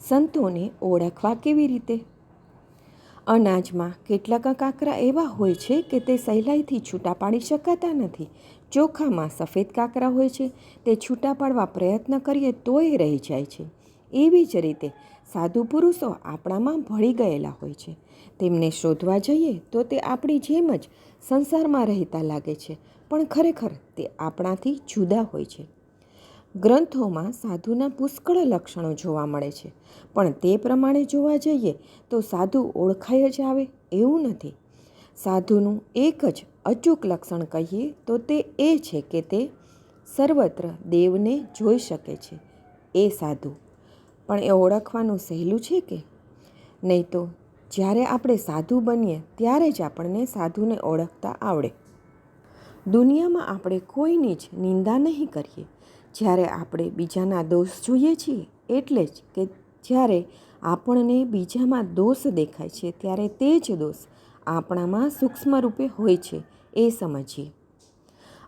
સંતોને ઓળખવા કેવી રીતે? અનાજમાં કેટલાક કાંકરા એવા હોય છે કે તે સહેલાઈથી છૂટા પાડી શકાતા નથી. ચોખામાં સફેદ કાંકરા હોય છે. તે છૂટા પાડવા પ્રયત્ન કરીએ તોય રહી જાય છે. એવી જ રીતે સાધુ પુરુષો આપણામાં ભળી ગયેલા હોય છે. તેમને શોધવા જઈએ તો તે આપણી જેમ જ સંસારમાં રહેતા લાગે છે. પણ ખરેખર તે આપણાથી જુદા હોય છે. ગ્રંથોમાં સાધુના પુષ્કળ લક્ષણો જોવા મળે છે. પણ તે પ્રમાણે જોવા જઈએ તો સાધુ ઓળખાય જ આવે એવું નથી. સાધુનું એક જ અચૂક લક્ષણ કહીએ તો તે એ છે કે તે સર્વત્ર દેવને જોઈ શકે છે. એ સાધુ. પણ એ ઓળખવાનું સહેલું છે કે? નહીં તો જ્યારે આપણે સાધુ બનીએ ત્યારે જ આપણને સાધુને ઓળખતા આવડે. દુનિયામાં આપણે કોઈની જ નિંદા નહીં કરીએ. જ્યારે આપણે બીજાના દોષ જોઈએ છીએ, એટલે જ કે જ્યારે આપણને બીજામાં દોષ દેખાય છે, ત્યારે તે જ દોષ આપણામાં સૂક્ષ્મ રૂપે હોય છે, એ સમજીએ.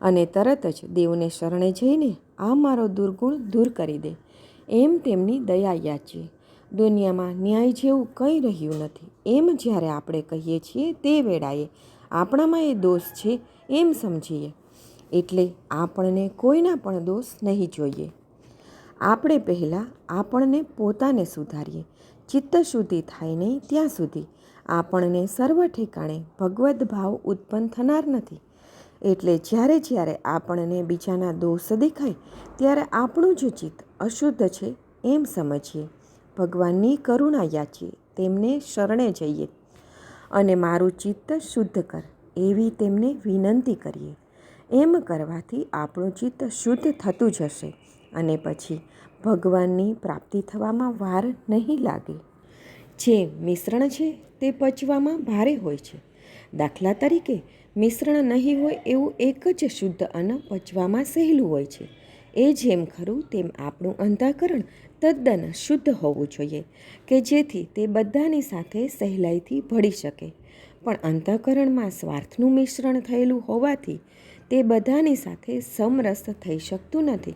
અને તરત જ દેવને શરણે જઈને આ મારો દુર્ગુણ દૂર કરી દે. એમ તેમની દયા યાચીએ દુનિયામાં ન્યાય જેવું કંઈ રહ્યું નથી. એમ જ્યારે આપણે કહીએ છીએ, તે વેળાએ આપણામાં એ દોષ છે, એમ સમજીએ. એટલે આપણને કોઈના પણ દોષ નહીં જોઈએ. આપણે પહેલાં આપણને પોતાને સુધારીએ. ચિત્ત શુદ્ધિ થાય નહીં ત્યાં સુધી આપણને સર્વ ઠેકાણે ભગવદ્ ભાવ ઉત્પન્ન થનાર નથી. એટલે જ્યારે જ્યારે આપણને બીજાના દોષ દેખાય, ત્યારે આપણું જ ચિત્ત અશુદ્ધ છે એમ સમજીએ. ભગવાનની કરુણા યાચીએ, તેમને શરણે જઈએ. અને મારું ચિત્ત શુદ્ધ કર એવી તેમને વિનંતી કરીએ. એમ કરવાથી આપણું ચિત્ત શુદ્ધ થતું જશે અને પછી ભગવાનની પ્રાપ્તિ થવામાં વાર નહીં લાગે. જે મિશ્રણ છે તે પચવામાં ભારે હોય છે. દાખલા તરીકે, મિશ્રણ નહીં હોય એવું એક જ શુદ્ધ અન્ન પચવામાં સહેલું હોય છે. એ જેમ ખરું તેમ આપણું અંધાકરણ તદ્દન શુદ્ધ હોવું જોઈએ, કે જેથી તે બધાની સાથે સહેલાઈથી ભળી શકે. પણ અંતઃકરણમાં સ્વાર્થનું મિશ્રણ થયેલું હોવાથી તે બધાની સાથે સમરસ થઈ શકતું નથી.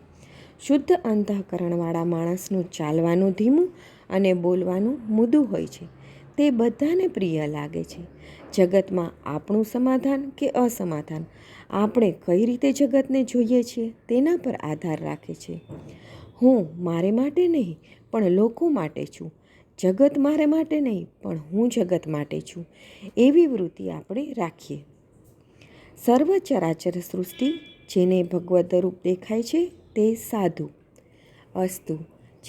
શુદ્ધ અંતઃકરણવાળા માણસનું ચાલવાનું ધીમું અને બોલવાનું મુદું હોય છે. તે બધાને પ્રિય લાગે છે. જગતમાં આપણું સમાધાન કે અસમાધાન? આપણે કઈ રીતે જગતને જોઈએ છીએ? તેના પર આધાર રાખે છે. હું મારે માટે નહીં, પણ લોકો માટે છું. જગત મારે માટે નહીં, પણ હું જગત માટે છું. એવી વૃત્તિ આપણે રાખીએ. સર્વ ચરાચર સૃષ્ટિ જેને ભગવદ રૂપ દેખાય છે તે સાધુ. અસ્તુ,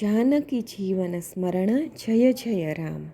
જાનકી જીવન સ્મરણ જય જય રામ.